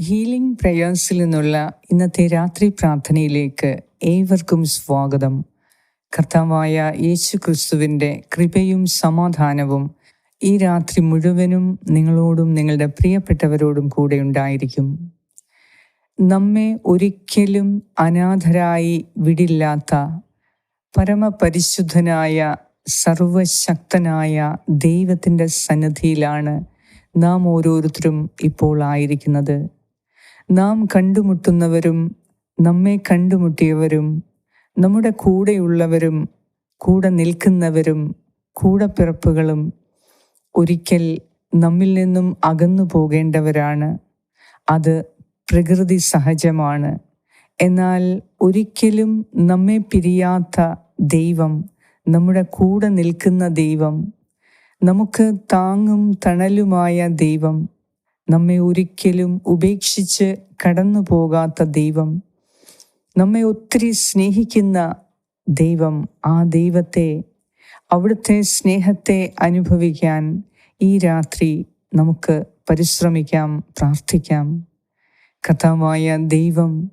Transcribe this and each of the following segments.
Healing പ്രയേഴ്സിൽ നിന്നുള്ള ഇന്നത്തെ രാത്രി പ്രാർത്ഥനയിലേക്ക് ഏവർക്കും സ്വാഗതം. കർത്താവായ യേശു ക്രിസ്തുവിന്റെ കൃപയും സമാധാനവും ഈ രാത്രി മുഴുവനും നിങ്ങളോടും നിങ്ങളുടെ പ്രിയപ്പെട്ടവരോടും കൂടെ ഉണ്ടായിരിക്കും. നമ്മെ ഒരിക്കലും അനാഥരായി വിടില്ലാത്ത പരമപരിശുദ്ധനായ സർവശക്തനായ ദൈവത്തിന്റെ സന്നിധിയിലാണ് നാം ഓരോരുത്തരും ഇപ്പോൾ ആയിരിക്കുന്നത്. നാം കണ്ടുമുട്ടുന്നവരും നമ്മെ കണ്ടുമുട്ടിയവരും നമ്മുടെ കൂടെയുള്ളവരും കൂടെ നിൽക്കുന്നവരും കൂടപ്പിറപ്പുകളും ഒരിക്കൽ നമ്മിൽ നിന്നും അകന്നു പോകേണ്ടവരാണ്. അത് പ്രകൃതി സഹജമാണ്. എന്നാൽ ഒരിക്കലും നമ്മെ പിരിയാത്ത ദൈവം നമ്മുടെ കൂടെ നിൽക്കുന്ന ദൈവം നമുക്ക് താങ്ങും തണലുമായ ദൈവം നമ്മെ ഒരിക്കലും ഉപേക്ഷിച്ച് കടന്നു പോകാത്ത ദൈവം നമ്മെ ഒത്തിരി സ്നേഹിക്കുന്ന ദൈവം ആ ദൈവത്തെ അവിടുത്തെ സ്നേഹത്തെ അനുഭവിക്കാൻ ഈ രാത്രി നമുക്ക് പരിശ്രമിക്കാം പ്രാർത്ഥിക്കാം. കഥാവായ ദൈവം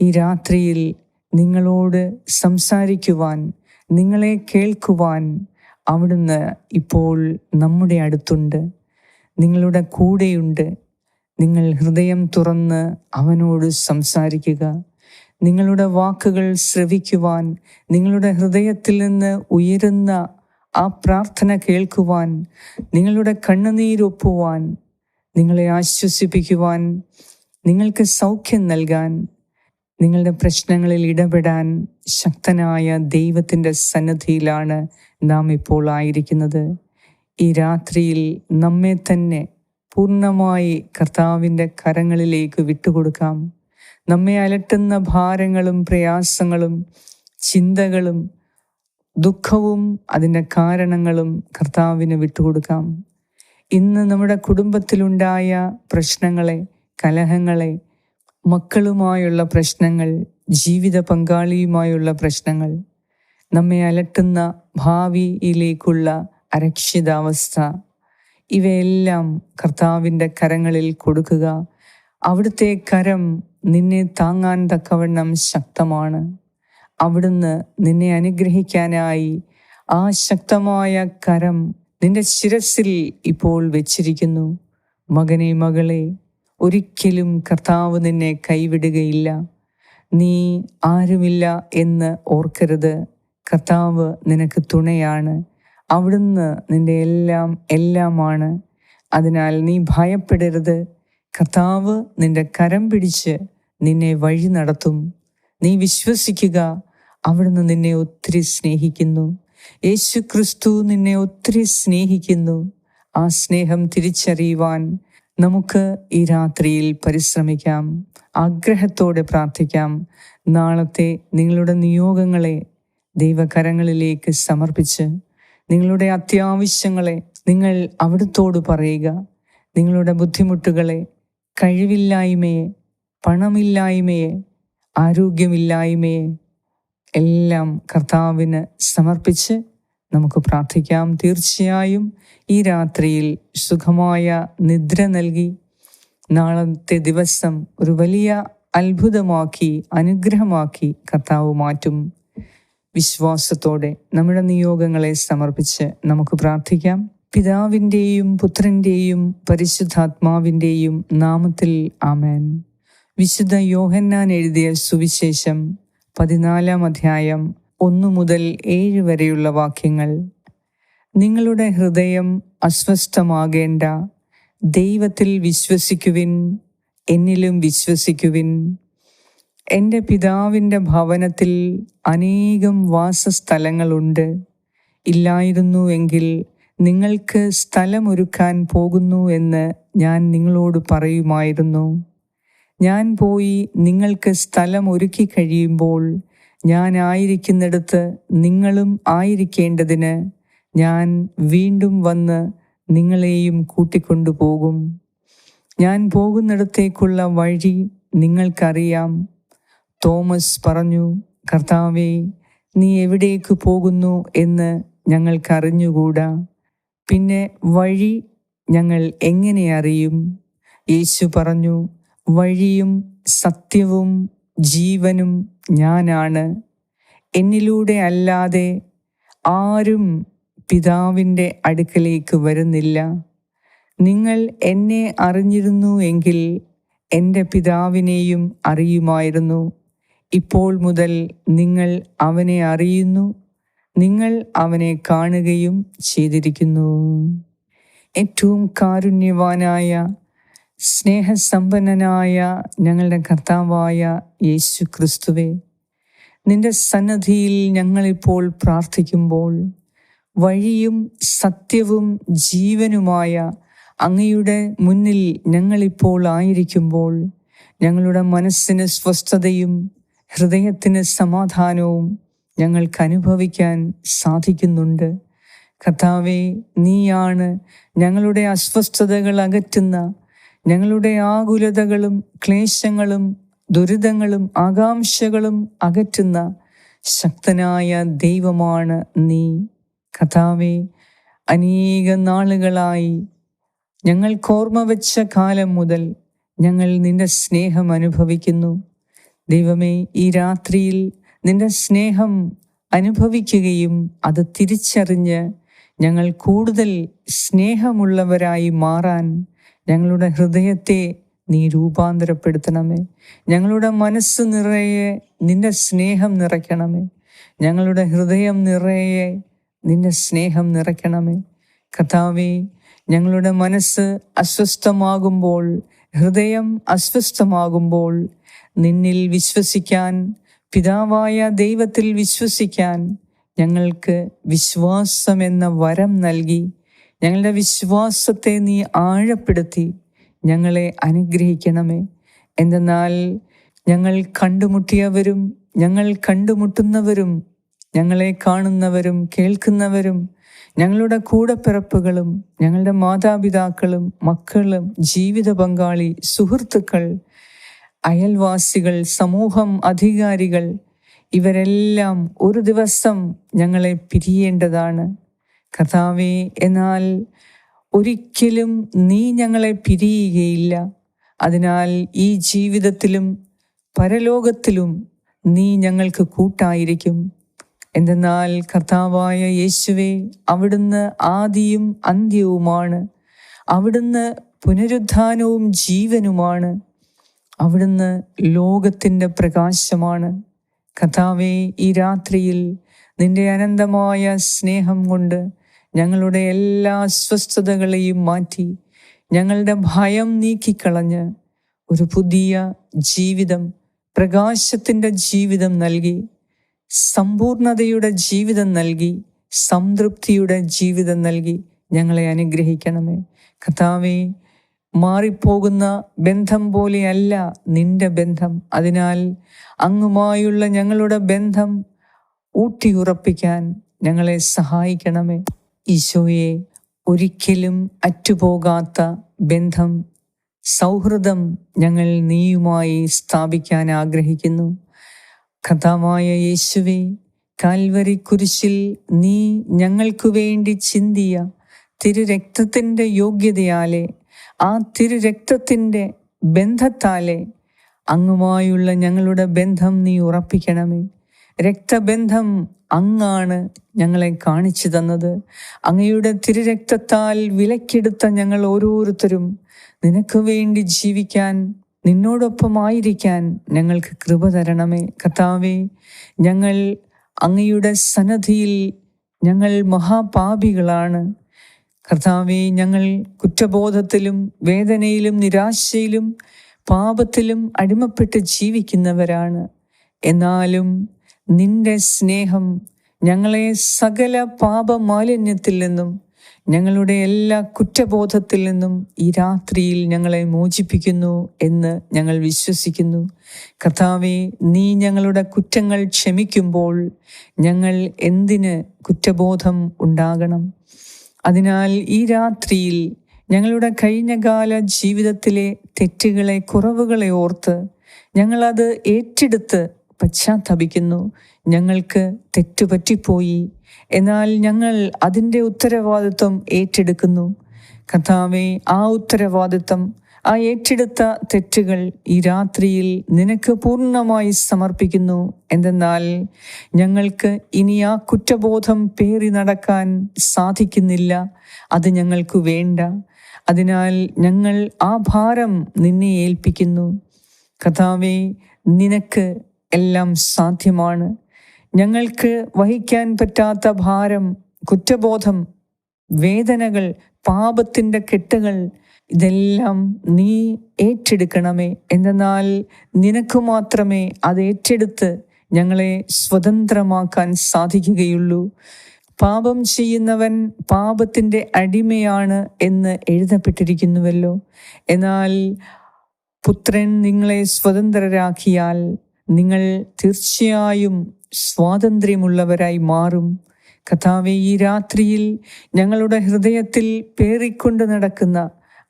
ഈ രാത്രിയിൽ നിങ്ങളോട് സംസാരിക്കുവാൻ നിങ്ങളെ കേൾക്കുവാൻ അവിടുന്ന് ഇപ്പോൾ നമ്മുടെ അടുത്തുണ്ട്. നിങ്ങളുടെ കൂടെയുണ്ട്. നിങ്ങൾ ഹൃദയം തുറന്ന് അവനോട് സംസാരിക്കുക. നിങ്ങളുടെ വാക്കുകൾ ശ്രവിക്കുവാൻ നിങ്ങളുടെ ഹൃദയത്തിൽ നിന്ന് ഉയരുന്ന ആ പ്രാർത്ഥന കേൾക്കുവാൻ നിങ്ങളുടെ കണ്ണുനീരൊപ്പുവാൻ നിങ്ങളെ ആശ്വസിപ്പിക്കുവാൻ നിങ്ങൾക്ക് സൗഖ്യം നൽകാൻ നിങ്ങളുടെ പ്രശ്നങ്ങളിൽ ഇടപെടാൻ ശക്തനായ ദൈവത്തിന്റെ സന്നദ്ധിയിലാണ് നാം ഇപ്പോൾ ആയിരിക്കുന്നത്. ഈ രാത്രിയിൽ നമ്മെ തന്നെ പൂർണമായി കർത്താവിന്റെ കരങ്ങളിലേക്ക് വിട്ടുകൊടുക്കാം. നമ്മെ അലട്ടുന്ന ഭാരങ്ങളും പ്രയാസങ്ങളും ചിന്തകളും ദുഃഖവും അതിന്റെ കാരണങ്ങളും കർത്താവിന് വിട്ടുകൊടുക്കാം. ഇന്ന് നമ്മുടെ കുടുംബത്തിലുണ്ടായ പ്രശ്നങ്ങളെ കലഹങ്ങളെ മക്കളുമായുള്ള പ്രശ്നങ്ങൾ ജീവിത പങ്കാളിയുമായുള്ള പ്രശ്നങ്ങൾ നമ്മെ അലട്ടുന്ന ഭാവിയിലേക്കുള്ള അരക്ഷിതാവസ്ഥ ഇവയെല്ലാം കർത്താവിന്റെ കരങ്ങളിൽ കൊടുക്കുക. അവിടുത്തെ കരം നിന്നെ താങ്ങാൻ തക്കവണ്ണം ശക്തമാണ്. അവിടുന്ന് നിന്നെ അനുഗ്രഹിക്കാനായി ആ ശക്തമായ കരം നിന്റെ ശിരസിൽ ഇപ്പോൾ വെച്ചിരിക്കുന്നു. മകനെ മകളെ ഒരിക്കലും കർത്താവ് നിന്നെ കൈവിടുകയില്ല. നീ ആരുമില്ല എന്ന് ഓർക്കരുത്. കർത്താവ് നിനക്ക് തുണയാണ്. അവിടുന്ന് നിന്റെ എല്ലാം എല്ലാമാണ്. അതിനാൽ നീ ഭയപ്പെടരുത്. കർത്താവ് നിന്റെ കരം പിടിച്ച് നിന്നെ വഴി നടത്തും. നീ വിശ്വസിക്കുക അവിടുന്ന് നിന്നെ ഒത്തിരി സ്നേഹിക്കുന്നു. യേശു ക്രിസ്തു നിന്നെ ഒത്തിരി സ്നേഹിക്കുന്നു. ആ സ്നേഹം തിരിച്ചറിയുവാൻ നമുക്ക് ഈ രാത്രിയിൽ പരിശ്രമിക്കാം. ആഗ്രഹത്തോടെ പ്രാർത്ഥിക്കാം. നാളത്തെ നിങ്ങളുടെ നിയോഗങ്ങളെ ദൈവകരങ്ങളിലേക്ക് സമർപ്പിച്ച് നിങ്ങളുടെ അത്യാവശ്യങ്ങളെ നിങ്ങൾ അവിടുത്തോട് പറയുക. നിങ്ങളുടെ ബുദ്ധിമുട്ടുകളെ കഴിവില്ലായ്മയെ പണമില്ലായ്മയെ ആരോഗ്യമില്ലായ്മയെ എല്ലാം കർത്താവിന് സമർപ്പിച്ച് നമുക്ക് പ്രാർത്ഥിക്കാം. തീർച്ചയായും ഈ രാത്രിയിൽ സുഖമായ നിദ്ര നൽകി നാളത്തെ ദിവസം ഒരു വലിയ അത്ഭുതമാക്കി അനുഗ്രഹമാക്കി കർത്താവ് മാറ്റും. വിശ്വാസത്തോടെ നമ്മുടെ നിയോഗങ്ങളെ സമർപ്പിച്ച് നമുക്ക് പ്രാർത്ഥിക്കാം. പിതാവിന്റെയും പുത്രന്റെയും പരിശുദ്ധാത്മാവിന്റെയും നാമത്തിൽ ആമേൻ. വിശുദ്ധ യോഹന്നാൻ എഴുതിയ സുവിശേഷം പതിനാലാം അധ്യായം ഒന്നു മുതൽ ഏഴ് വരെയുള്ള വാക്യങ്ങൾ. നിങ്ങളുടെ ഹൃദയം അസ്വസ്ഥമാകേണ്ട ദൈവത്തിൽ വിശ്വസിക്കുവിൻ എന്നിലും വിശ്വസിക്കുവിൻ. എന്റെ പിതാവിന്റെ ഭവനത്തിൽ അനേകം വാസസ്ഥലങ്ങളുണ്ട്. ഇല്ലായിരുന്നു എങ്കിൽ നിങ്ങൾക്ക് സ്ഥലമൊരുക്കാൻ പോകുന്നു എന്ന് ഞാൻ നിങ്ങളോട് പറയുമായിരുന്നു. ഞാൻ പോയി നിങ്ങൾക്ക് സ്ഥലം ഒരുക്കി കഴിയുമ്പോൾ ഞാൻ ആയിരിക്കുന്നിടത്ത് നിങ്ങളും ആയിരിക്കേണ്ടതിന് ഞാൻ വീണ്ടും വന്ന് നിങ്ങളെയും കൂട്ടിക്കൊണ്ടുപോകും. ഞാൻ പോകുന്നിടത്തേക്കുള്ള വഴി നിങ്ങൾക്കറിയാം. തോമസ് പറഞ്ഞു കർത്താവേ നീ എവിടേക്ക് പോകുന്നു എന്ന് ഞങ്ങൾക്കറിഞ്ഞുകൂടാ പിന്നെ വഴി ഞങ്ങൾ എങ്ങനെ അറിയും? യേശു പറഞ്ഞു വഴിയും സത്യവും ജീവനും ഞാനാണ്. എന്നിലൂടെ അല്ലാതെ ആരും പിതാവിന്റെ അടുക്കലേക്ക് വരുന്നില്ല. നിങ്ങൾ എന്നെ അറിഞ്ഞിരുന്നു എങ്കിൽ എന്റെ പിതാവിനെയും അറിയുമായിരുന്നു. ഇപ്പോൾ മുതൽ നിങ്ങൾ അവനെ അറിയുന്നു. നിങ്ങൾ അവനെ കാണുകയും ചെയ്തിരിക്കുന്നു. ഏറ്റവും കാരുണ്യവാനായ സ്നേഹസമ്പന്നനായ ഞങ്ങളുടെ കർത്താവായ യേശു ക്രിസ്തുവെ നിന്റെ സന്നദ്ധിയിൽ ഞങ്ങളിപ്പോൾ പ്രാർത്ഥിക്കുമ്പോൾ വഴിയും സത്യവും ജീവനുമായ അങ്ങയുടെ മുന്നിൽ ഞങ്ങളിപ്പോൾ ആയിരിക്കുമ്പോൾ ഞങ്ങളുടെ മനസ്സിന് സ്വസ്ഥതയും ഹൃദയത്തിന് സമാധാനവും ഞങ്ങൾക്ക് അനുഭവിക്കാൻ സാധിക്കുന്നുണ്ട്. കർത്താവെ നീയാണ് ഞങ്ങളുടെ അസ്വസ്ഥതകൾ അകറ്റുന്ന ഞങ്ങളുടെ ആകുലതകളും ക്ലേശങ്ങളും ദുരിതങ്ങളും ആകാംക്ഷകളും അകറ്റുന്ന ശക്തനായ ദൈവമാണ് നീ. കഥാവെ അനേക നാളുകളായി ഞങ്ങൾ കോർമ്മ വെച്ച കാലം മുതൽ ഞങ്ങൾ നിന്റെ സ്നേഹം അനുഭവിക്കുന്നു. ദൈവമേ ഈ രാത്രിയിൽ നിന്റെ സ്നേഹം അനുഭവിക്കുകയും അത് തിരിച്ചറിഞ്ഞ് ഞങ്ങൾ കൂടുതൽ സ്നേഹമുള്ളവരായി മാറാൻ ഞങ്ങളുടെ ഹൃദയത്തെ നീ രൂപാന്തരപ്പെടുത്തണമേ. ഞങ്ങളുടെ മനസ്സ് നിറയെ നിന്റെ സ്നേഹം നിറയ്ക്കണമേ. ഞങ്ങളുടെ ഹൃദയം നിറയെ നിന്റെ സ്നേഹം നിറയ്ക്കണമേ. കഥാവേ ഞങ്ങളുടെ മനസ്സ് അസ്വസ്ഥമാകുമ്പോൾ ഹൃദയം അസ്വസ്ഥമാകുമ്പോൾ നിന്നിൽ വിശ്വസിക്കാൻ പിതാവായ ദൈവത്തിൽ വിശ്വസിക്കാൻ ഞങ്ങൾക്ക് വിശ്വാസം എന്ന വരം നൽകി ഞങ്ങളുടെ വിശ്വാസത്തെ നീ ആഴപ്പെടുത്തി ഞങ്ങളെ അനുഗ്രഹിക്കണമേ. എന്തെന്നാൽ ഞങ്ങൾ കണ്ടുമുട്ടിയവരും ഞങ്ങൾ കണ്ടുമുട്ടുന്നവരും ഞങ്ങളെ കാണുന്നവരും കേൾക്കുന്നവരും ഞങ്ങളുടെ കൂടപ്പിറപ്പുകളും ഞങ്ങളുടെ മാതാപിതാക്കളും മക്കളും ജീവിത പങ്കാളി സുഹൃത്തുക്കൾ അയൽവാസികൾ സമൂഹം അധികാരികൾ ഇവരെല്ലാം ഒരു ദിവസം ഞങ്ങളെ പിരിയേണ്ടതാണ്. കഥാവേ എന്നാൽ ഒരിക്കലും നീ ഞങ്ങളെ പിരിയുകയില്ല. അതിനാൽ ഈ ജീവിതത്തിലും പരലോകത്തിലും നീ ഞങ്ങൾക്ക് കൂട്ടായിരിക്കും. എന്തെന്നാൽ കർത്താവായ യേശുവെ അവിടുന്ന് ആദിയും അന്ത്യവുമാണ്. അവിടുന്ന് പുനരുദ്ധാനവും ജീവനുമാണ്. അവിടുന്ന് ലോകത്തിന്റെ പ്രകാശമാണ്. കഥാവെ ഈ രാത്രിയിൽ നിന്റെ അനന്തമായ സ്നേഹം കൊണ്ട് ഞങ്ങളുടെ എല്ലാ അസ്വസ്ഥതകളെയും മാറ്റി ഞങ്ങളുടെ ഭയം നീക്കിക്കളഞ്ഞ് ഒരു പുതിയ ജീവിതം പ്രകാശത്തിന്റെ ജീവിതം നൽകി സമ്പൂർണതയുടെ ജീവിതം നൽകി സംതൃപ്തിയുടെ ജീവിതം നൽകി ഞങ്ങളെ അനുഗ്രഹിക്കണമേ. കഥാവേ മാറിപ്പോകുന്ന ബന്ധം പോലെയല്ല നിന്റെ ബന്ധം. അതിനാൽ അങ്ങുമായുള്ള ഞങ്ങളുടെ ബന്ധം ഊട്ടിയുറപ്പിക്കാൻ ഞങ്ങളെ സഹായിക്കണമേ. ഈശോയെ ഒരിക്കലും അറ്റുപോകാത്ത ബന്ധം സൗഹൃദം ഞങ്ങൾ നീയുമായി സ്ഥാപിക്കാൻ ആഗ്രഹിക്കുന്നു. കഥാമായ യേശുവെ കാൽവരി കുരിശിൽ നീ ഞങ്ങൾക്കു വേണ്ടി ചിന്തിയ തിരുരക്തത്തിന്റെ യോഗ്യതയാലെ ആ തിരുരക്തത്തിന്റെ ബന്ധത്താലെ അങ്ങുമായുള്ള ഞങ്ങളുടെ ബന്ധം നീ ഉറപ്പിക്കണമേ. രക്തബന്ധം അങ്ങാണ് ഞങ്ങളെ കാണിച്ചു തന്നത്. അങ്ങയുടെ തിരുരക്തത്താൽ വിലക്കെടുത്ത ഞങ്ങൾ ഓരോരുത്തരും നിനക്ക് വേണ്ടി ജീവിക്കാൻ നിന്നോടൊപ്പമായിരിക്കാൻ ഞങ്ങൾക്ക് കൃപ തരണമേ. കർത്താവേ ഞങ്ങൾ അങ്ങയുടെ സന്നദ്ധിയിൽ ഞങ്ങൾ മഹാപാപികളാണ്. കർത്താവെ ഞങ്ങൾ കുറ്റബോധത്തിലും വേദനയിലും നിരാശയിലും പാപത്തിലും അടിമപ്പെട്ട് ജീവിക്കുന്നവരാണ്. എന്നാലും നിന്റെ സ്നേഹം ഞങ്ങളെ സകല പാപമാലിന്യത്തിൽ നിന്നും ഞങ്ങളുടെ എല്ലാ കുറ്റബോധത്തിൽ നിന്നും ഈ രാത്രിയിൽ ഞങ്ങളെ മോചിപ്പിക്കുന്നു എന്ന് ഞങ്ങൾ വിശ്വസിക്കുന്നു. കർത്താവെ നീ ഞങ്ങളുടെ കുറ്റങ്ങൾ ക്ഷമിക്കുമ്പോൾ ഞങ്ങൾ എന്തിന് കുറ്റബോധം ഉണ്ടാകണം? അതിനാൽ ഈ രാത്രിയിൽ ഞങ്ങളുടെ കഴിഞ്ഞകാല ജീവിതത്തിലെ തെറ്റുകളെ കുറവുകളെ ഓർത്ത് ഞങ്ങളത് ഏറ്റെടുത്ത് പശ്ചാത്തപിക്കുന്നു. ഞങ്ങൾക്ക് തെറ്റുപറ്റിപ്പോയി. എന്നാൽ ഞങ്ങൾ അതിന്റെ ഉത്തരവാദിത്വം ഏറ്റെടുക്കുന്നു. കഥാവെ ആ ഉത്തരവാദിത്വം ആ ഏറ്റെടുത്ത തെറ്റുകൾ ഈ രാത്രിയിൽ നിനക്ക് പൂർണമായി സമർപ്പിക്കുന്നു. എന്തെന്നാൽ ഞങ്ങൾക്ക് ഇനി ആ കുറ്റബോധം പേറി നടക്കാൻ സാധിക്കുന്നില്ല. അത് ഞങ്ങൾക്ക് വേണ്ട. അതിനാൽ ഞങ്ങൾ ആ ഭാരം നിന്നെ ഏൽപ്പിക്കുന്നു. കഥാവെ നിനക്ക് എല്ലാം സാധ്യമാണ്. ഞങ്ങൾക്ക് വഹിക്കാൻ പറ്റാത്ത ഭാരം കുറ്റബോധം വേദനകൾ പാപത്തിന്റെ കെട്ടുകൾ ഇതെല്ലാം നീ ഏറ്റെടുക്കണമേ. എന്തെന്നാൽ നിനക്ക് മാത്രമേ അത് ഏറ്റെടുത്ത് ഞങ്ങളെ സ്വതന്ത്രമാക്കാൻ സാധിക്കുകയുള്ളൂ. പാപം ചെയ്യുന്നവൻ പാപത്തിന്റെ അടിമയാണ് എന്ന് എഴുതപ്പെട്ടിരിക്കുന്നുവല്ലോ. എന്നാൽ പുത്രൻ നിങ്ങളെ സ്വതന്ത്രരാക്കിയാൽ നിങ്ങൾ തീർച്ചയായും സ്വാതന്ത്ര്യമുള്ളവരായി മാറും. കഥാവെ ഈ രാത്രിയിൽ ഞങ്ങളുടെ ഹൃദയത്തിൽ പേറിക്കൊണ്ട് നടക്കുന്ന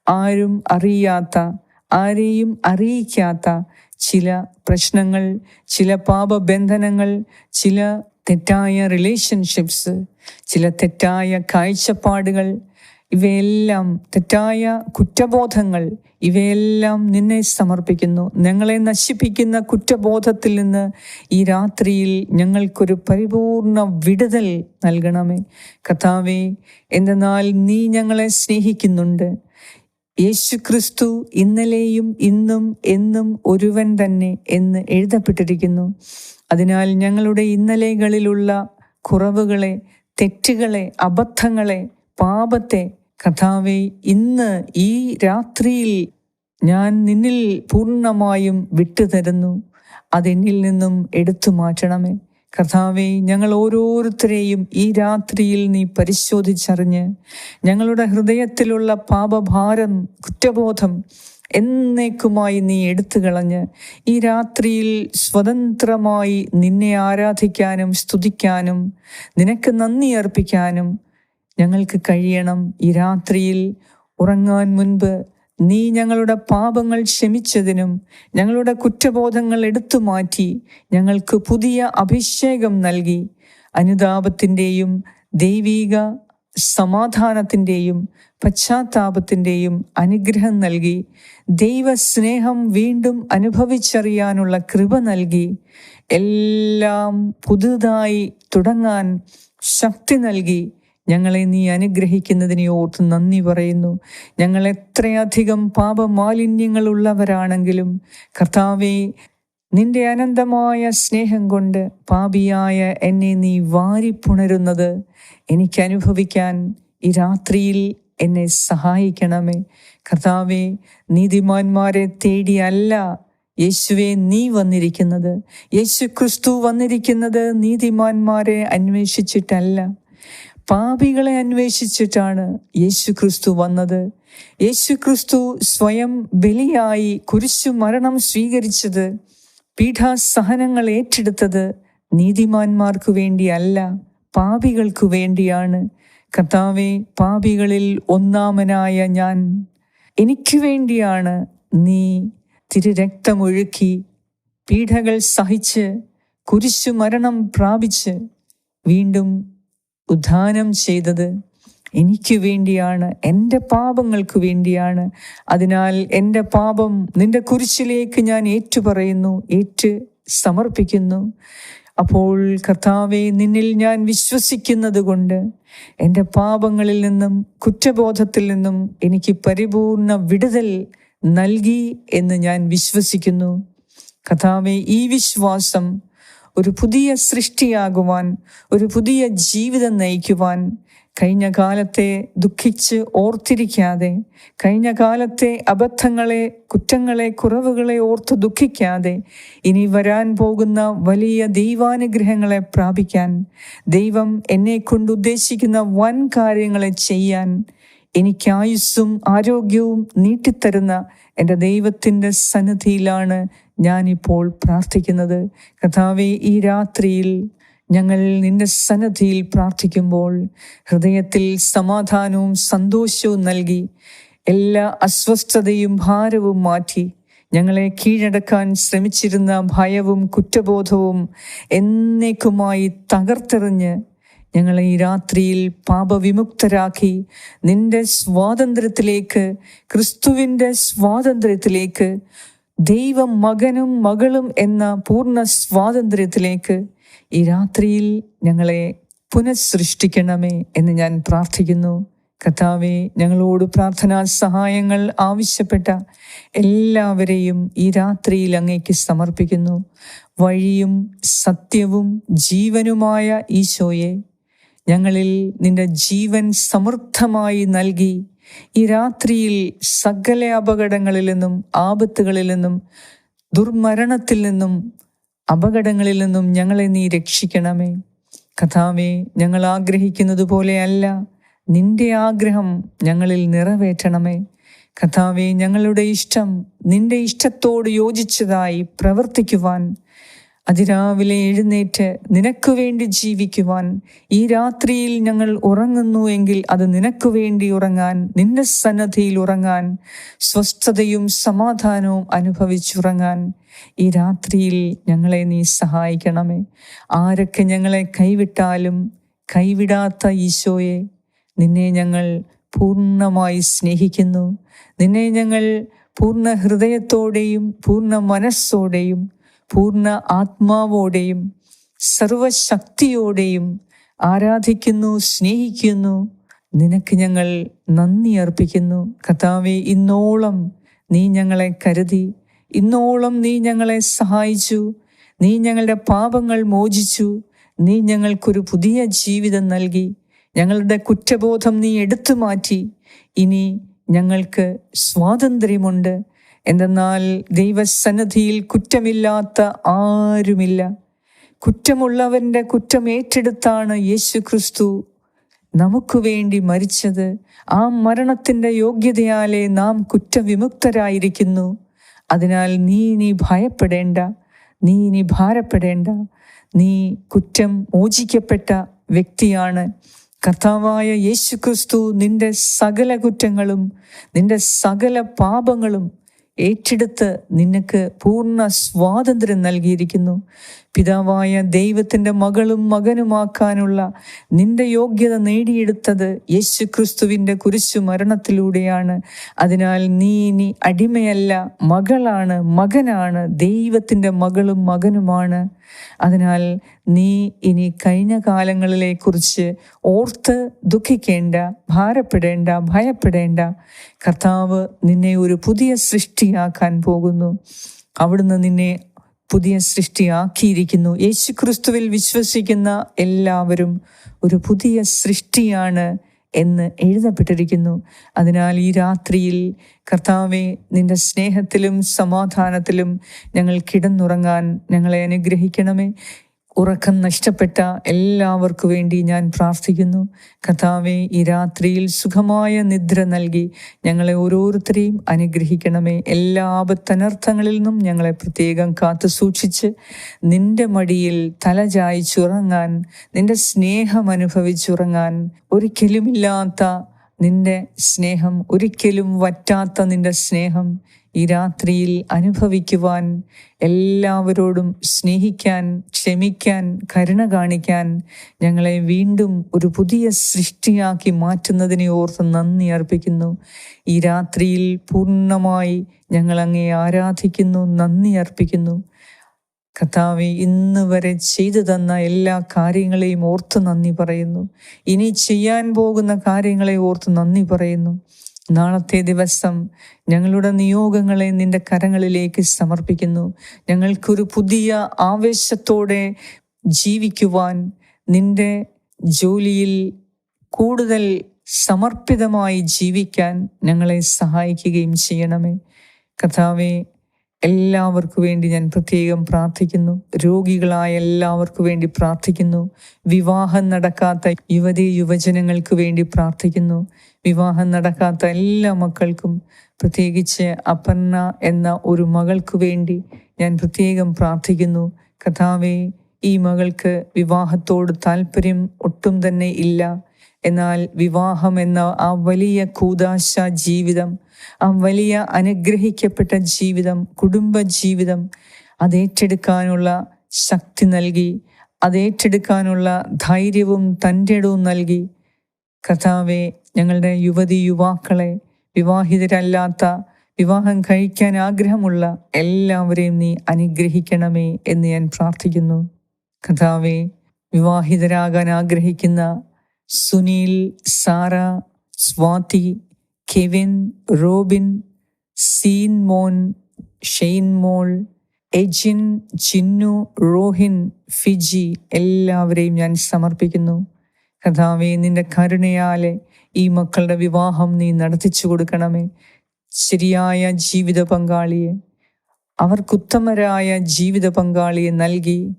ആരും അറിയാത്ത ആരെയും അറിയിക്കാത്ത ചില പ്രശ്നങ്ങൾ ചില പാപബന്ധനങ്ങൾ ചില തെറ്റായ റിലേഷൻഷിപ്സ് ചില തെറ്റായ കാഴ്ചപ്പാടുകൾ ഇവയെല്ലാം തെറ്റായ കുറ്റബോധങ്ങൾ ഇവയെല്ലാം നിന്നെ സമർപ്പിക്കുന്നു. ഞങ്ങളെ നശിപ്പിക്കുന്ന കുറ്റബോധത്തിൽ നിന്ന് ഈ രാത്രിയിൽ ഞങ്ങൾക്കൊരു പരിപൂർണ വിടുതൽ നൽകണമേ. കഥാവേ എന്തെന്നാൽ നീ ഞങ്ങളെ സ്നേഹിക്കുന്നുണ്ട്. യേശു ക്രിസ്തു ഇന്നലെയും ഇന്നും എന്നും ഒരുവൻ തന്നെ എന്ന് എഴുതപ്പെട്ടിരിക്കുന്നു. അതിനാൽ ഞങ്ങളുടെ ഇന്നലെകളിലുള്ള കുറവുകളെ തെറ്റുകളെ അബദ്ധങ്ങളെ പാപത്തെ കഥാവെ ഇന്ന് ഈ രാത്രിയിൽ ഞാൻ നിന്നിൽ പൂർണമായും വിട്ടുതരുന്നു. അതെന്നിൽ നിന്നും എടുത്തു മാറ്റണമേ. കർത്താവെ ഞങ്ങൾ ഓരോരുത്തരെയും ഈ രാത്രിയിൽ നീ പരിശോധിച്ചറിഞ്ഞ് ഞങ്ങളുടെ ഹൃദയത്തിലുള്ള പാപഭാരം കുറ്റബോധം എന്നേക്കുമായി നീ എടുത്തു കളഞ്ഞ് ഈ രാത്രിയിൽ സ്വതന്ത്രമായി നിന്നെ ആരാധിക്കാനും സ്തുതിക്കാനും നിനക്ക് നന്ദി അർപ്പിക്കാനും ഞങ്ങൾക്ക് കഴിയണം ഈ രാത്രിയിൽ ഉറങ്ങാൻ മുൻപ് നീ ഞങ്ങളുടെ പാപങ്ങൾ ക്ഷമിച്ചതിനും ഞങ്ങളുടെ കുറ്റബോധങ്ങൾ എടുത്തു മാറ്റി ഞങ്ങൾക്ക് പുതിയ അഭിഷേകം നൽകി. അനുതാപത്തിന്റെയും ദൈവീക സമാധാനത്തിന്റെയും പശ്ചാത്താപത്തിന്റെയും അനുഗ്രഹം നൽകി. ദൈവസ്നേഹം വീണ്ടും അനുഭവിച്ചറിയാനുള്ള കൃപ നൽകി. എല്ലാം പുതുതായി തുടങ്ങാൻ ശക്തി നൽകി. ഞങ്ങളെ നീ അനുഗ്രഹിക്കുന്നതിനെ ഓർത്ത് നന്ദി പറയുന്നു. ഞങ്ങൾ എത്രയധികം പാപമാലിന്യങ്ങൾ ഉള്ളവരാണെങ്കിലും കർത്താവെ നിന്റെ അനന്തമായ സ്നേഹം കൊണ്ട് പാപിയായ എന്നെ നീ വാരിപ്പുണരുന്നത് എനിക്ക് അനുഭവിക്കാൻ ഈ രാത്രിയിൽ എന്നെ സഹായിക്കണമേ. കർത്താവെ നീതിമാന്മാരെ തേടിയല്ല യേശുവെ നീ വന്നിരിക്കുന്നത്. യേശു ക്രിസ്തു വന്നിരിക്കുന്നത് നീതിമാന്മാരെ അന്വേഷിച്ചിട്ടല്ല. പാപികളെ അന്വേഷിച്ചിട്ടാണ് യേശു ക്രിസ്തു വന്നത്. യേശു ക്രിസ്തു സ്വയം ബലിയായി കുരിശു മരണം സ്വീകരിച്ചത് പീഠാസഹനങ്ങൾ ഏറ്റെടുത്തത് നീതിമാന്മാർക്കു വേണ്ടിയല്ല പാപികൾക്കു വേണ്ടിയാണ്. കർത്താവെ പാപികളിൽ ഒന്നാമനായ ഞാൻ. എനിക്ക് വേണ്ടിയാണ് നീ തിരുരക്തമൊഴുക്കി പീഠകൾ സഹിച്ച് കുരിശു മരണം പ്രാപിച്ച് വീണ്ടും ഉദ്ധാനം ചെയ്തത് എനിക്ക് വേണ്ടിയാണ് എന്റെ പാപങ്ങൾക്ക് വേണ്ടിയാണ്. അതിനാൽ എന്റെ പാപം നിന്റെ കുരിശിലേക്ക് ഞാൻ ഏറ്റുപറയുന്നു ഏറ്റ് സമർപ്പിക്കുന്നു. അപ്പോൾ കർത്താവെ നിന്നിൽ ഞാൻ വിശ്വസിക്കുന്നത് കൊണ്ട് എന്റെ പാപങ്ങളിൽ നിന്നും കുറ്റബോധത്തിൽ നിന്നും എനിക്ക് പരിപൂർണ വിടുതൽ നൽകി എന്ന് ഞാൻ വിശ്വസിക്കുന്നു. കഥാവെ ഈ വിശ്വാസം ഒരു പുതിയ സൃഷ്ടിയാകുവാൻ ഒരു പുതിയ ജീവിതം നയിക്കുവാൻ കഴിഞ്ഞ കാലത്തെ ദുഃഖിച്ച് ഓർത്തിരിക്കാതെ കഴിഞ്ഞ കാലത്തെ അബദ്ധങ്ങളെ കുറ്റങ്ങളെ കുറവുകളെ ഓർത്ത് ദുഃഖിക്കാതെ ഇനി വരാൻ പോകുന്ന വലിയ ദൈവാനുഗ്രഹങ്ങളെ പ്രാപിക്കാൻ ദൈവം എന്നെ കൊണ്ട് ഉദ്ദേശിക്കുന്ന വൻ കാര്യങ്ങളെ ചെയ്യാൻ എനിക്ക് ആയുസ്സും ആരോഗ്യവും നീട്ടിത്തരുന്ന എന്റെ ദൈവത്തിന്റെ സന്നിധിയിലാണ് ഞാനിപ്പോൾ പ്രാർത്ഥിക്കുന്നത്. കഥാവെ ഈ രാത്രിയിൽ ഞങ്ങൾ നിന്റെ സന്നദ്ധിയിൽ പ്രാർത്ഥിക്കുമ്പോൾ ഹൃദയത്തിൽ സമാധാനവും സന്തോഷവും നൽകി എല്ലാ അസ്വസ്ഥതയും ഭാരവും മാറ്റി ഞങ്ങളെ കീഴടക്കാൻ ശ്രമിച്ചിരുന്ന ഭയവും കുറ്റബോധവും എന്നേക്കുമായി തകർത്തെറിഞ്ഞ് ഞങ്ങളെ ഈ രാത്രിയിൽ പാപവിമുക്തരാക്കി നിന്റെ സ്വാതന്ത്ര്യത്തിലേക്ക് ക്രിസ്തുവിന്റെ സ്വാതന്ത്ര്യത്തിലേക്ക് ദൈവം മകനും മകളും എന്ന പൂർണ സ്വാതന്ത്ര്യത്തിലേക്ക് ഈ രാത്രിയിൽ ഞങ്ങളെ പുനഃസൃഷ്ടിക്കണമേ എന്ന് ഞാൻ പ്രാർത്ഥിക്കുന്നു. കർത്താവെ ഞങ്ങളോട് പ്രാർത്ഥനാ സഹായങ്ങൾ ആവശ്യപ്പെട്ട എല്ലാവരെയും ഈ രാത്രിയിൽ അങ്ങേക്ക് സമർപ്പിക്കുന്നു. വഴിയും സത്യവും ജീവനുമായ ഈശോയെ ഞങ്ങളിൽ നിന്റെ ജീവൻ സമൃദ്ധമായി നൽകി ഈ രാത്രിയിൽ സകല അപകടങ്ങളിൽ നിന്നും ആപത്തുകളിൽ നിന്നും ദുർമരണത്തിൽ നിന്നും അപകടങ്ങളിൽ നിന്നും ഞങ്ങളെ നീ രക്ഷിക്കണമേ. കഥാവേ ഞങ്ങൾ ആഗ്രഹിക്കുന്നത് പോലെയല്ല. നിന്റെ ആഗ്രഹം ഞങ്ങളിൽ നിറവേറ്റണമേ. കഥാവേ ഞങ്ങളുടെ ഇഷ്ടം നിന്റെ ഇഷ്ടത്തോട് യോജിച്ചതായി പ്രവർത്തിക്കുവാൻ അതിരാവിലെ എഴുന്നേറ്റ് നിനക്കു വേണ്ടി ജീവിക്കുവാൻ ഈ രാത്രിയിൽ ഞങ്ങൾ ഉറങ്ങുന്നു എങ്കിൽ അത് നിനക്കു വേണ്ടി ഉറങ്ങാൻ നിന്റെ സന്നദ്ധിയിൽ ഉറങ്ങാൻ സ്വസ്ഥതയും സമാധാനവും അനുഭവിച്ചുറങ്ങാൻ ഈ രാത്രിയിൽ ഞങ്ങളെ നീ സഹായിക്കണമേ. ആരൊക്കെ ഞങ്ങളെ കൈവിട്ടാലും കൈവിടാത്ത ഈശോയെ നിന്നെ ഞങ്ങൾ പൂർണമായി സ്നേഹിക്കുന്നു. നിന്നെ ഞങ്ങൾ പൂർണ ഹൃദയത്തോടെയും പൂർണ മനസ്സോടെയും പൂർണ ആത്മാവോടെയും സർവശക്തിയോടെയും ആരാധിക്കുന്നു സ്നേഹിക്കുന്നു. നിനക്ക് ഞങ്ങൾ നന്ദി അർപ്പിക്കുന്നു. കർത്താവെ ഇന്നോളം നീ ഞങ്ങളെ കരുതി. ഇന്നോളം നീ ഞങ്ങളെ സഹായിച്ചു. നീ ഞങ്ങളുടെ പാപങ്ങൾ മോചിച്ചു. നീ ഞങ്ങൾക്കൊരു പുതിയ ജീവിതം നൽകി. ഞങ്ങളുടെ കുറ്റബോധം നീ എടുത്തു മാറ്റി. ഇനി ഞങ്ങൾക്ക് സ്വാതന്ത്ര്യമുണ്ട്. എന്തെന്നാൽ ദൈവസന്നദ്ധിയിൽ കുറ്റമില്ലാത്ത ആരുമില്ല. കുറ്റമുള്ളവന്റെ കുറ്റം ഏറ്റെടുത്താണ് യേശു ക്രിസ്തു നമുക്ക് വേണ്ടി മരിച്ചത്. ആ മരണത്തിന്റെ യോഗ്യതയാലെ നാം കുറ്റവിമുക്തരായിരിക്കുന്നു. അതിനാൽ നീ ഇനി ഭയപ്പെടേണ്ട. നീ ഇനി ഭാരപ്പെടേണ്ട. നീ കുറ്റം മോചിക്കപ്പെട്ട വ്യക്തിയാണ്. കർത്താവായ യേശു ക്രിസ്തു നിന്റെ സകല കുറ്റങ്ങളും നിന്റെ സകല പാപങ്ങളും ഏറ്റെടുത്ത് നിനക്ക് പൂർണ സ്വാതന്ത്ര്യം നൽകിയിരിക്കുന്നു. പിതാവായ ദൈവത്തിന്റെ മകളും മകനുമാക്കാനുള്ള നിന്റെ യോഗ്യത നേടിയെടുത്തത് യേശു ക്രിസ്തുവിന്റെ കുരിശു മരണത്തിലൂടെയാണ്. അതിനാൽ നീ ഇനി അടിമയല്ല മകളാണ് മകനാണ് ദൈവത്തിന്റെ മകളും മകനുമാണ്. അതിനാൽ നീ ഇനി കഴിഞ്ഞ കാലങ്ങളിലെ കുറിച്ച് ഓർത്ത് ദുഃഖിക്കേണ്ട ഭാരപ്പെടേണ്ട ഭയപ്പെടേണ്ട. കർത്താവ് നിന്നെ ഒരു പുതിയ സൃഷ്ടിയാക്കാൻ പോകുന്നു. അവിടുന്ന് നിന്നെ പുതിയ സൃഷ്ടിയാക്കിയിരിക്കുന്നു യേശു ക്രിസ്തുവിൽ വിശ്വസിക്കുന്ന എല്ലാവരും ഒരു പുതിയ സൃഷ്ടിയാണ് എന്ന് എഴുതപ്പെട്ടിരിക്കുന്നു. അതിനാൽ ഈ രാത്രിയിൽ കർത്താവെ നിന്റെ സ്നേഹത്തിലും സമാധാനത്തിലും ഞങ്ങൾ കിടന്നുറങ്ങാൻ ഞങ്ങളെ അനുഗ്രഹിക്കണമേ. ഉറക്കം നഷ്ടപ്പെട്ട എല്ലാവർക്കു വേണ്ടി ഞാൻ പ്രാർത്ഥിക്കുന്നു. കഥാവെ ഈ രാത്രിയിൽ സുഖമായ നിദ്ര നൽകി ഞങ്ങളെ ഓരോരുത്തരെയും അനുഗ്രഹിക്കണമേ. എല്ലാ ആപത്തനർത്ഥങ്ങളിൽ നിന്നും ഞങ്ങളെ പ്രത്യേകം കാത്തു സൂക്ഷിച്ച് നിന്റെ മടിയിൽ തല ചായ്ച്ചുറങ്ങാൻ നിന്റെ സ്നേഹം അനുഭവിച്ചുറങ്ങാൻ ഒരിക്കലുമില്ലാത്ത നിന്റെ സ്നേഹം ഒരിക്കലും വറ്റാത്ത നിന്റെ സ്നേഹം ഈ രാത്രിയിൽ അനുഭവിക്കുവാൻ എല്ലാവരോടും സ്നേഹിക്കാൻ ക്ഷമിക്കാൻ കരുണ കാണിക്കാൻ ഞങ്ങളെ വീണ്ടും ഒരു പുതിയ സൃഷ്ടിയാക്കി മാറ്റുന്നതിനെ ഓർത്ത് നന്ദി അർപ്പിക്കുന്നു. ഈ രാത്രിയിൽ പൂർണമായി ഞങ്ങൾ അങ്ങേ ആരാധിക്കുന്നു നന്ദി അർപ്പിക്കുന്നു. കഥാവി ഇന്ന് വരെ ചെയ്തു തന്ന എല്ലാ കാര്യങ്ങളെയും ഓർത്ത് നന്ദി പറയുന്നു. ഇനി ചെയ്യാൻ പോകുന്ന കാര്യങ്ങളെ ഓർത്ത് നന്ദി പറയുന്നു. നാളത്തെ ദിവസം ഞങ്ങളുടെ നിയോഗങ്ങളെ നിന്റെ കരങ്ങളിലേക്ക് സമർപ്പിക്കുന്നു. ഞങ്ങൾക്കൊരു പുതിയ ആവേശത്തോടെ ജീവിക്കുവാൻ നിന്റെ ജോലിയിൽ കൂടുതൽ സമർപ്പിതമായി ജീവിക്കാൻ ഞങ്ങളെ സഹായിക്കുകയും ചെയ്യണമേ. കഥാവെ എല്ലാവർക്കു വേണ്ടി ഞാൻ പ്രത്യേകം പ്രാർത്ഥിക്കുന്നു. രോഗികളായ എല്ലാവർക്കു വേണ്ടി പ്രാർത്ഥിക്കുന്നു. വിവാഹം നടക്കാത്ത യുവതി യുവജനങ്ങൾക്ക് വേണ്ടി പ്രാർത്ഥിക്കുന്നു. വിവാഹം നടക്കാത്ത എല്ലാ മക്കൾക്കും പ്രത്യേകിച്ച് അപർണ എന്ന ഒരു മകൾക്ക് വേണ്ടി ഞാൻ പ്രത്യേകം പ്രാർത്ഥിക്കുന്നു. കഥാവെ ഈ മകൾക്ക് വിവാഹത്തോട് താല്പര്യം ഒട്ടും തന്നെ ഇല്ല. എന്നാൽ വിവാഹം എന്ന ആ വലിയ കൂതാശ ജീവിതം ആ വലിയ അനുഗ്രഹിക്കപ്പെട്ട ജീവിതം കുടുംബ ജീവിതം അതേറ്റെടുക്കാനുള്ള ശക്തി നൽകി അതേറ്റെടുക്കാനുള്ള ധൈര്യവും തന്റെ ഇടവും നൽകി കഥാവെ ഞങ്ങളുടെ യുവതി യുവാക്കളെ വിവാഹിതരല്ലാത്ത വിവാഹം കഴിക്കാൻ ആഗ്രഹമുള്ള എല്ലാവരെയും നീ അനുഗ്രഹിക്കണമേ എന്ന് ഞാൻ പ്രാർത്ഥിക്കുന്നു. കഥാവെ വിവാഹിതരാകാൻ ആഗ്രഹിക്കുന്ന Sunil Sara Swathi Kevin Robin Sean മോൻ ഷെയ്ൻ മോൾ എജിൻ ചിന്നു റോഹിൻ ഫിജി എല്ലാവരെയും ഞാൻ സമർപ്പിക്കുന്നു. കഥാവെ നിന്റെ കരുണയാലെ ഈ മക്കളുടെ വിവാഹം നീ നടത്തിച്ചു കൊടുക്കണമേ. ശരിയായ ജീവിത പങ്കാളിയെ അവർക്കുത്തമരായ ജീവിത പങ്കാളിയെ നൽകി.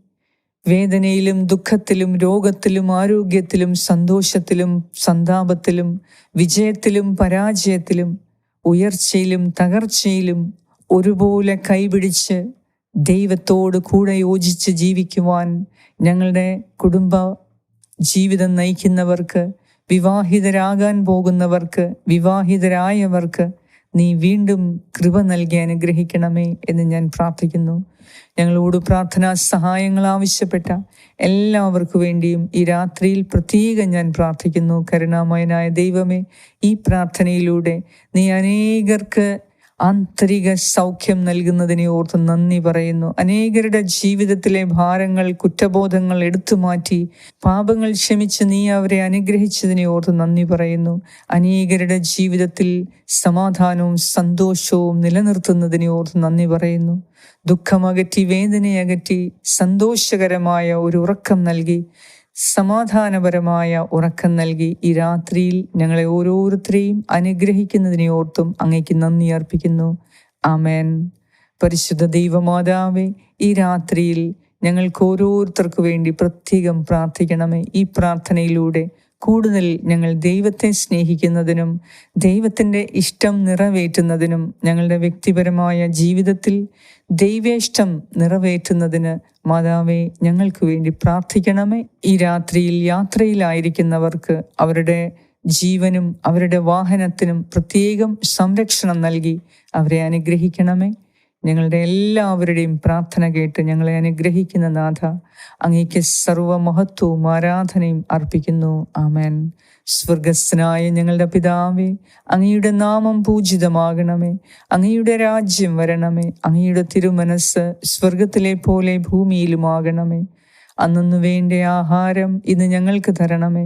വേദനയിലും ദുഃഖത്തിലും രോഗത്തിലും ആരോഗ്യത്തിലും സന്തോഷത്തിലും സന്താപത്തിലും വിജയത്തിലും പരാജയത്തിലും ഉയർച്ചയിലും തകർച്ചയിലും ഒരുപോലെ കൈപിടിച്ച് ദൈവത്തോട് കൂടെ യോജിച്ച് ജീവിക്കുവാൻ ഞങ്ങളുടെ കുടുംബ ജീവിതം നയിക്കുന്നവർക്ക് വിവാഹിതരാകാൻ പോകുന്നവർക്ക് വിവാഹിതരായവർക്ക് നീ വീണ്ടും കൃപ നൽകി അനുഗ്രഹിക്കണമേ എന്ന് ഞാൻ പ്രാർത്ഥിക്കുന്നു. ഞങ്ങളോട് പ്രാർത്ഥനാ സഹായങ്ങൾ ആവശ്യപ്പെട്ട എല്ലാവർക്കു വേണ്ടിയും ഈ രാത്രിയിൽ പ്രത്യേകം ഞാൻ പ്രാർത്ഥിക്കുന്നു. കരുണാമയനായ ദൈവമേ ഈ പ്രാർത്ഥനയിലൂടെ നീ അനേകർക്ക് ആന്തരിക സൗഖ്യം നൽകുന്നതിനെ ഓർത്ത് നന്ദി പറയുന്നു. അനേകരുടെ ജീവിതത്തിലെ ഭാരങ്ങൾ കുറ്റബോധങ്ങൾ എടുത്തു മാറ്റി പാപങ്ങൾ ക്ഷമിച്ച് നീ അവരെ അനുഗ്രഹിച്ചതിനെ ഓർത്ത് നന്ദി പറയുന്നു. അനേകരുടെ ജീവിതത്തിൽ സമാധാനവും സന്തോഷവും നിലനിർത്തുന്നതിനെ ഓർത്ത് നന്ദി പറയുന്നു. ദുഃഖമകറ്റി വേദനയകറ്റി സന്തോഷകരമായ ഒരു ഉറക്കം നൽകി സമാധാനപരമായ ഉറക്കം നൽകി ഈ രാത്രിയിൽ ഞങ്ങളെ ഓരോരുത്തരെയും അനുഗ്രഹിക്കുന്നതിനെ ഓർത്തും അങ്ങേക്ക് നന്ദി അർപ്പിക്കുന്നു. ആമേൻ. പരിശുദ്ധ ദൈവമാതാവെ ഈ രാത്രിയിൽ ഞങ്ങൾക്ക് ഓരോരുത്തർക്കു വേണ്ടി പ്രത്യേകം പ്രാർത്ഥിക്കണമേ. ഈ പ്രാർത്ഥനയിലൂടെ കൂടുതൽ ഞങ്ങൾ ദൈവത്തെ സ്നേഹിക്കുന്നതിനും ദൈവത്തിന്റെ ഇഷ്ടം നിറവേറ്റുന്നതിനും ഞങ്ങളുടെ വ്യക്തിപരമായ ജീവിതത്തിൽ ദൈവേഷ്ടം നിറവേറ്റുന്നതിന് മാതാവെ ഞങ്ങൾക്ക് വേണ്ടി പ്രാർത്ഥിക്കണമേ. ഈ രാത്രിയിൽ യാത്രയിലായിരിക്കുന്നവർക്ക് അവരുടെ ജീവനും അവരുടെ വാഹനത്തിനും പ്രത്യേകം സംരക്ഷണം നൽകി അവരെ അനുഗ്രഹിക്കണമേ. ഞങ്ങളുടെ എല്ലാവരുടെയും പ്രാർത്ഥന കേട്ട് ഞങ്ങളെ അനുഗ്രഹിക്കുന്ന നാഥ അങ്ങേക്ക് സർവമഹത്വവും ആരാധനയും അർപ്പിക്കുന്നു. ആമേൻ. സ്വർഗസ്നായ ഞങ്ങളുടെ പിതാവേ അങ്ങയുടെ നാമം പൂജിതമാകണമേ. അങ്ങയുടെ രാജ്യം വരണമേ. അങ്ങയുടെ തിരുമനസ് സ്വർഗത്തിലെ പോലെ ഭൂമിയിലുമാകണമേ. അന്നു വേണ്ട ആഹാരം ഇന്ന് ഞങ്ങൾക്ക് തരണമേ.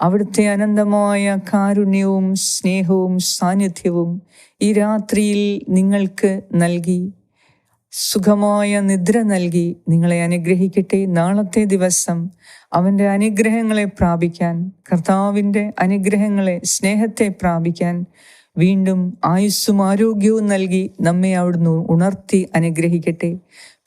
അവിടുത്തെ അനന്തമായ കാരുണ്യവും സ്നേഹവും സാന്നിധ്യവും ഈ രാത്രിയിൽ നിങ്ങൾക്ക് നൽകി. സുഖമായ നിദ്ര നൽകി. നിങ്ങളെ അനുഗ്രഹിക്കട്ടെ. നാളത്തെ ദിവസം അവന്റെ അനുഗ്രഹങ്ങളെ പ്രാപിക്കാൻ കർത്താവിന്റെ അനുഗ്രഹങ്ങളെ സ്നേഹത്തെ പ്രാപിക്കാൻ വീണ്ടും ആയുസ്സും ആരോഗ്യവും നൽകി നമ്മെ അവിടുന്ന് ഉണർത്തി അനുഗ്രഹിക്കട്ടെ.